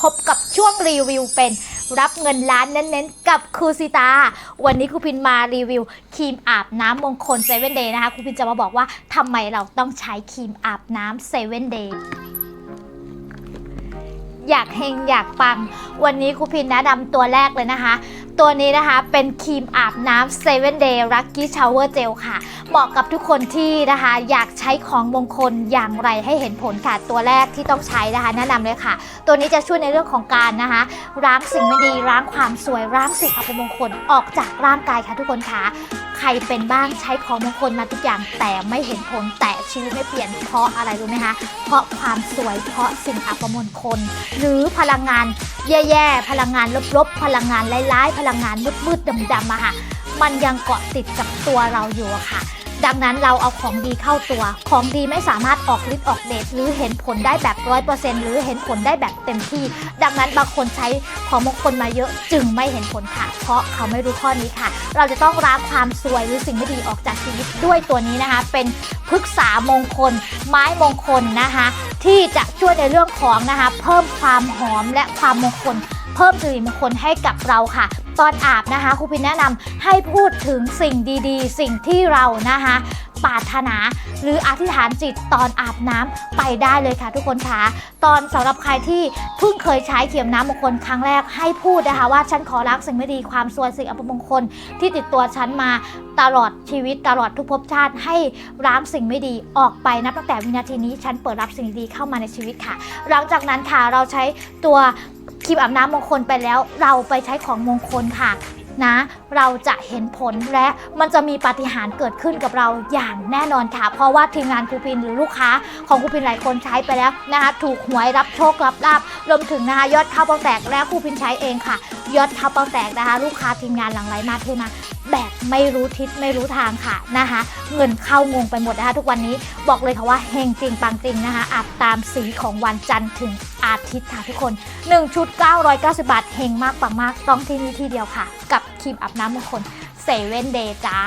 พบกับช่วงรีวิวเป็นรับเงินล้านเน้นๆ กับครูซิตา วันนี้ครูพินมารีวิวครีมอาบน้ำมงคลเซเว่นเดย์นะคะครูพินจะมาบอกว่าทำไมเราต้องใช้ครีมอาบน้ำเซเว่นเดย์อยากเฮงอยากปัง วันนี้ครูพินแนะนำตัวแรกเลยนะคะ ตัวนี้นะคะเป็นครีมอาบน้ำ7 Day Lucky Shower Gel ค่ะ เหมาะกับทุกคนที่นะคะ อยากใช้ของมงคลอย่างไรให้เห็นผลค่ะ ตัวแรกที่ต้องใช้นะคะ แนะนำเลยค่ะ ตัวนี้จะช่วยในเรื่องของการนะคะล้างสิ่งไม่ดีล้างความสวยล้างสิ่งอัปมงคลออกจากร่างกายค่ะทุกคนค่ะใครเป็นบ้างใช้ของมงคลมาทุกอย่างแต่ไม่เห็นผลแต่ชีวิตไม่เปลี่ยนเพราะอะไรรู้ไหมคะ เพราะความสวยเพราะสิ่งอัปมงคล หรือพลังงาน แย่ๆ พลังงานลบๆ พลังงานร้ายๆ พลังงานมืดๆดำๆอะค่ะ มันยังเกาะติดกับตัวเราอยู่อะค่ะ ดังนั้นเราเอาของดีเข้าตัว ของดีไม่สามารถออกฤทธิ์ออกเดชหรือเห็นผลได้แบบร้อยเปอร์เซ็นต์หรือเห็นผลได้แบบเต็มที่ ดังนั้นบางคนใช้ของมงคลมาเยอะจึงไม่เห็นผลค่ะ เพราะเขาไม่รู้ข้อนี้ค่ะ เราจะต้องล้างความสวยหรือสิ่งไม่ดีออกจากชีวิตด้วยตัวนี้นะคะ เป็นพฤกษามงคล ไม้มงคลนะคะ ที่จะช่วยในเรื่องของนะคะ เพิ่มความหอมและความมงคล เพิ่มสิริมงคลให้กับเราค่ะ ตอนอาบนะคะครูพินแนะนำให้พูดถึงสิ่งดีๆ สิ่งที่เรานะคะปรารถนาหรืออธิษฐานจิตตอนอาบน้ำไปได้เลยค่ะ ทุกคนคะตอนสำหรับใครที่เพิ่งเคยใช้เขียมน้ำมงคลครั้งแรกให้พูดนะคะ ว่าฉันขอรักสิ่งไม่ดีความสวยสิ่งอัปมงคลที่ติดตัวฉันมาตลอดชีวิตตลอดทุกภพชาติให้ล้างสิ่งไม่ดีออกไปนับตั้งแต่วินาทีนี้ฉันเปิดรับสิ่งดีเข้ามาในชีวิตค่ะ หลังจากนั้นค่ะเราใช้ตัว ครีมอาบน้ำมงคลไปแล้ว เราไปใช้ของมงคลค่ะนะ เราจะเห็นผลและมันจะมีปาฏิหาริย์เกิดขึ้นกับเราอย่างแน่นอนค่ะ เพราะว่าทีมงานครูพินหรือลูกค้าของครูพินหลายคนใช้ไปแล้วนะคะถูกหวยรับโชครับลาบรวมถึงนะคะยอดข้าวเปาแตกและครูพินใช้เองค่ะ ยอดข้าวเปาแตกนะคะ ลูกค้าทีมงานหลังไหลมาเทมา แบบไม่รู้ทิศไม่รู้ทางค่ะนะคะ เงินเข้างงไปหมดนะคะ ทุกวันนี้บอกเลยค่ะว่าเฮงจริงปังจริงนะคะอับตามสีของวันจันทร์ถึงอาทิตย์ค่ะทุกคน 1 ชุด 990 บาทเฮงมากปังมากต้องที่นี่ที่เดียวค่ะ กับครีมอาบน้ำมงคลเซเว่นเดย์จ้า